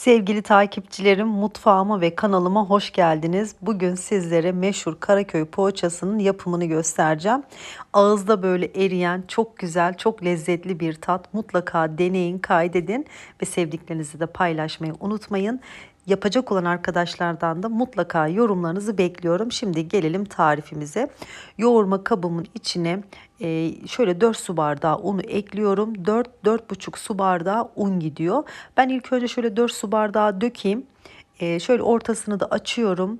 Sevgili takipçilerim mutfağıma ve kanalıma hoş geldiniz. Bugün sizlere meşhur Karaköy poğaçasının yapımını göstereceğim. Ağızda böyle eriyen çok güzel, çok lezzetli bir tat. Mutlaka deneyin, kaydedin ve sevdiklerinizle de paylaşmayı unutmayın. Yapacak olan arkadaşlardan da mutlaka yorumlarınızı bekliyorum. Şimdi gelelim tarifimize. Yoğurma kabımın içine e, şöyle 4 su bardağı unu ekliyorum. 4-4,5 su bardağı un gidiyor. Ben ilk önce şöyle 4 su bardağı dökeyim. E, şöyle ortasını da açıyorum.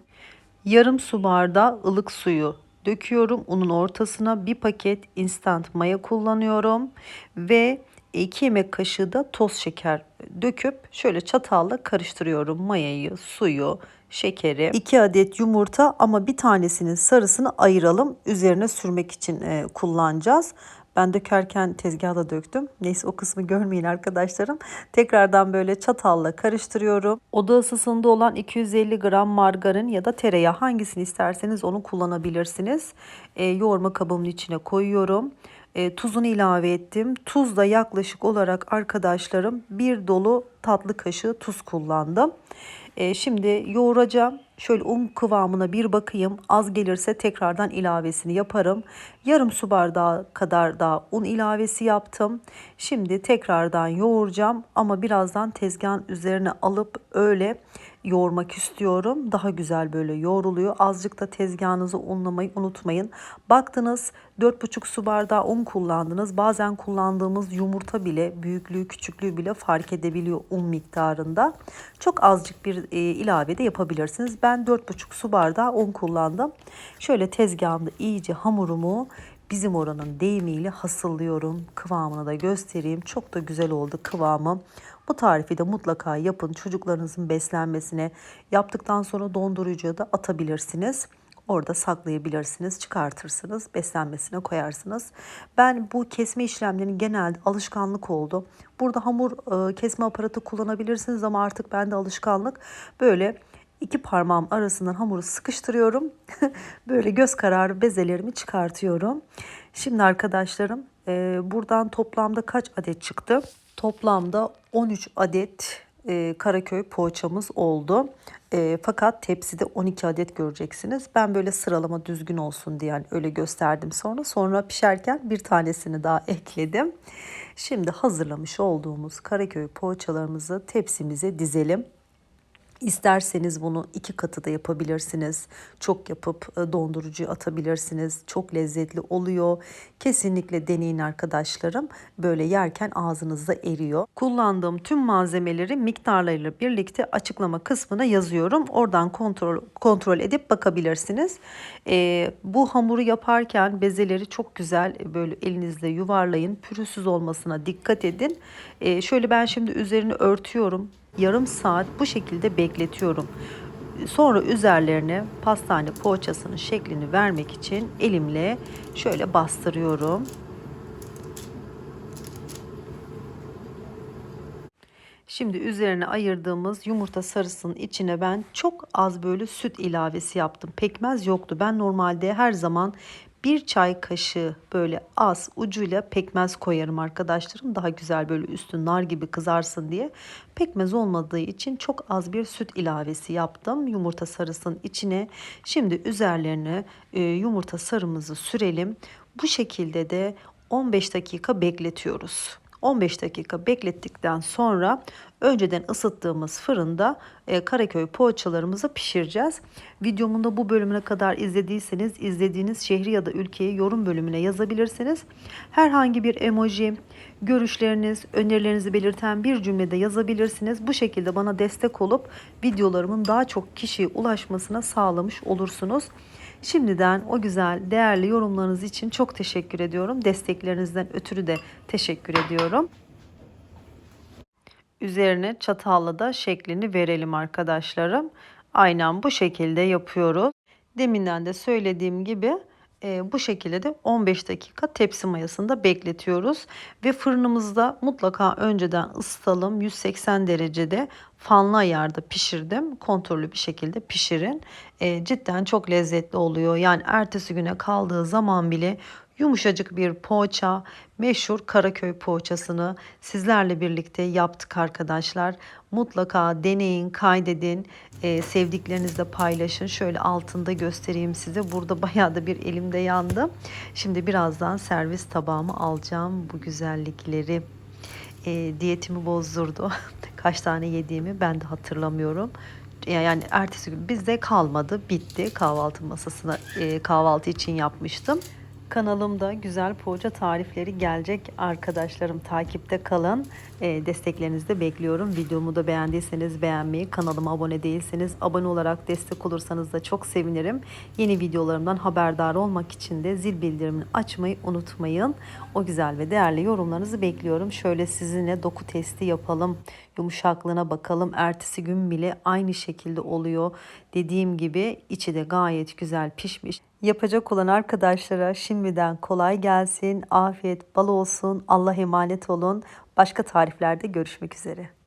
Yarım su bardağı ılık suyu döküyorum. Unun ortasına bir paket instant maya kullanıyorum. Ve 2 yemek kaşığı da toz şeker döküp şöyle çatalla karıştırıyorum mayayı, suyu, şekeri. 2 adet yumurta ama bir tanesinin sarısını ayıralım. Üzerine sürmek için e, kullanacağız. Ben dökerken tezgahda döktüm. Neyse o kısmı görmeyin arkadaşlarım. Tekrardan böyle çatalla karıştırıyorum. Oda ısısında olan 250 gram margarin ya da tereyağı hangisini isterseniz onu kullanabilirsiniz. E, yoğurma kabımın içine koyuyorum. E, tuzunu ilave ettim. Tuz da yaklaşık olarak arkadaşlarım bir dolu tatlı kaşığı tuz kullandım. E, şimdi yoğuracağım. Şöyle un kıvamına bir bakayım. Az gelirse tekrardan ilavesini yaparım. Yarım su bardağı kadar da un ilavesi yaptım. Şimdi tekrardan yoğuracağım ama birazdan tezgahın üzerine alıp öyle yoğurmak istiyorum. Daha güzel böyle yoğruluyor. Azıcık da tezgahınızı unlamayı unutmayın. Baktınız 4,5 su bardağı un kullandınız. Bazen kullandığımız yumurta bile büyüklüğü küçüklüğü bile fark edebiliyor un miktarında. Çok azıcık bir e, ilave de yapabilirsiniz. Ben 4,5 su bardağı un kullandım. Şöyle tezgahımda iyice hamurumu bizim oranın deyimiyle hasıllıyorum. Kıvamını da göstereyim. Çok da güzel oldu kıvamı. Bu tarifi de mutlaka yapın. Çocuklarınızın beslenmesine yaptıktan sonra dondurucuya da atabilirsiniz. Orada saklayabilirsiniz, çıkartırsınız, beslenmesine koyarsınız. Ben bu kesme işlemlerinin genelde alışkanlık oldu. Burada hamur e, kesme aparatı kullanabilirsiniz ama artık bende alışkanlık. Böyle iki parmağım arasından hamuru sıkıştırıyorum. Böyle göz kararı bezelerimi çıkartıyorum. Şimdi arkadaşlarım e, buradan toplamda kaç adet çıktı? Toplamda 13 adet e, Karaköy poğaçamız oldu. E, fakat tepside 12 adet göreceksiniz. Ben böyle sıralama düzgün olsun diye yani öyle gösterdim sonra. Sonra pişerken bir tanesini daha ekledim. Şimdi hazırlamış olduğumuz Karaköy poğaçalarımızı tepsimize dizelim. İsterseniz bunu iki katı da yapabilirsiniz. Çok yapıp e, dondurucuya atabilirsiniz. Çok lezzetli oluyor. Kesinlikle deneyin arkadaşlarım. Böyle yerken ağzınızda eriyor. Kullandığım tüm malzemeleri miktarlarıyla birlikte açıklama kısmına yazıyorum. Oradan kontrol kontrol edip bakabilirsiniz. Ee, bu hamuru yaparken bezeleri çok güzel e, böyle elinizle yuvarlayın. Pürüzsüz olmasına dikkat edin. Ee, şöyle ben şimdi üzerini örtüyorum yarım saat bu şekilde bekletiyorum. Sonra üzerlerine pastane poğaçasının şeklini vermek için elimle şöyle bastırıyorum. Şimdi üzerine ayırdığımız yumurta sarısının içine ben çok az böyle süt ilavesi yaptım. Pekmez yoktu. Ben normalde her zaman bir çay kaşığı böyle az ucuyla pekmez koyarım arkadaşlarım. Daha güzel böyle üstü nar gibi kızarsın diye. Pekmez olmadığı için çok az bir süt ilavesi yaptım. Yumurta sarısının içine. Şimdi üzerlerine e, yumurta sarımızı sürelim. Bu şekilde de 15 dakika bekletiyoruz. 15 dakika beklettikten sonra önceden ısıttığımız fırında e, Karaköy poğaçalarımızı pişireceğiz. Videomun da bu bölümüne kadar izlediyseniz izlediğiniz şehri ya da ülkeyi yorum bölümüne yazabilirsiniz. Herhangi bir emoji, görüşleriniz, önerilerinizi belirten bir cümlede yazabilirsiniz. Bu şekilde bana destek olup videolarımın daha çok kişiye ulaşmasına sağlamış olursunuz. Şimdiden o güzel, değerli yorumlarınız için çok teşekkür ediyorum. Desteklerinizden ötürü de teşekkür ediyorum. Üzerine çatalla da şeklini verelim arkadaşlarım. Aynen bu şekilde yapıyoruz. Deminden de söylediğim gibi e, bu şekilde de 15 dakika tepsi mayasında bekletiyoruz. Ve fırınımızda mutlaka önceden ısıtalım. 180 derecede fanlı ayarda pişirdim. Kontrollü bir şekilde pişirin. E, cidden çok lezzetli oluyor. Yani ertesi güne kaldığı zaman bile Yumuşacık bir poğaça, meşhur Karaköy poğaçasını sizlerle birlikte yaptık arkadaşlar. Mutlaka deneyin, kaydedin, e, sevdiklerinizle paylaşın. Şöyle altında göstereyim size. Burada bayağı da bir elimde yandı. Şimdi birazdan servis tabağıma alacağım bu güzellikleri. E, diyetimi bozdurdu. Kaç tane yediğimi ben de hatırlamıyorum. Yani ertesi gün bizde kalmadı, bitti. Kahvaltı masasına e, kahvaltı için yapmıştım. Kanalımda güzel poğaça tarifleri gelecek arkadaşlarım takipte kalın. E, desteklerinizi de bekliyorum. Videomu da beğendiyseniz beğenmeyi, kanalıma abone değilseniz abone olarak destek olursanız da çok sevinirim. Yeni videolarımdan haberdar olmak için de zil bildirimini açmayı unutmayın. O güzel ve değerli yorumlarınızı bekliyorum. Şöyle sizinle doku testi yapalım. Yumuşaklığına bakalım. Ertesi gün bile aynı şekilde oluyor. Dediğim gibi içi de gayet güzel pişmiş. Yapacak olan arkadaşlara şimdiden kolay gelsin. Afiyet bal olsun. Allah emanet olun. Başka tariflerde görüşmek üzere.